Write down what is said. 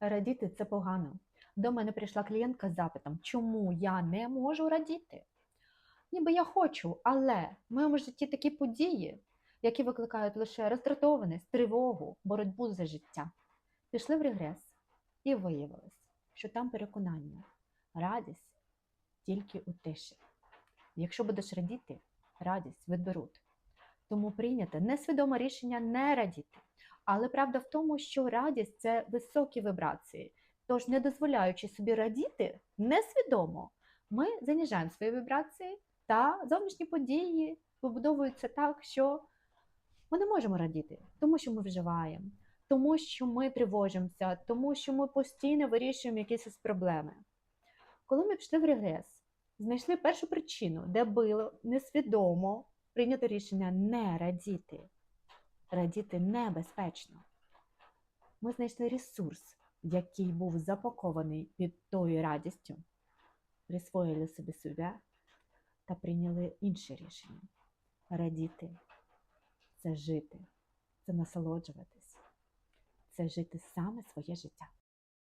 Радіти це погано. До мене прийшла клієнтка з запитом, чому я не можу радіти? Ніби я хочу, але в моєму житті такі події, які викликають лише роздратованість, тривогу, боротьбу за життя. Пішли в регрес і виявилось, що там переконання, радість тільки у тиші. Якщо будеш радіти, радість відберуть. Тому прийняте несвідоме рішення не радіти. Але правда в тому, що радість це високі вібрації. Тож, не дозволяючи собі радіти несвідомо, ми заніжаємо свої вібрації та зовнішні події вибудовуються так, що ми не можемо радіти, тому що ми вживаємо, тому що ми тривожимося, тому що ми постійно вирішуємо якісь проблеми. Коли ми пішли в регрес, знайшли першу причину, де було несвідомо прийнято рішення не радіти. Радіти небезпечно. Ми знайшли ресурс, який був запакований під тою радістю, присвоїли собі себе та прийняли інше рішення. Радіти це жити, це насолоджуватись, це жити саме своє життя.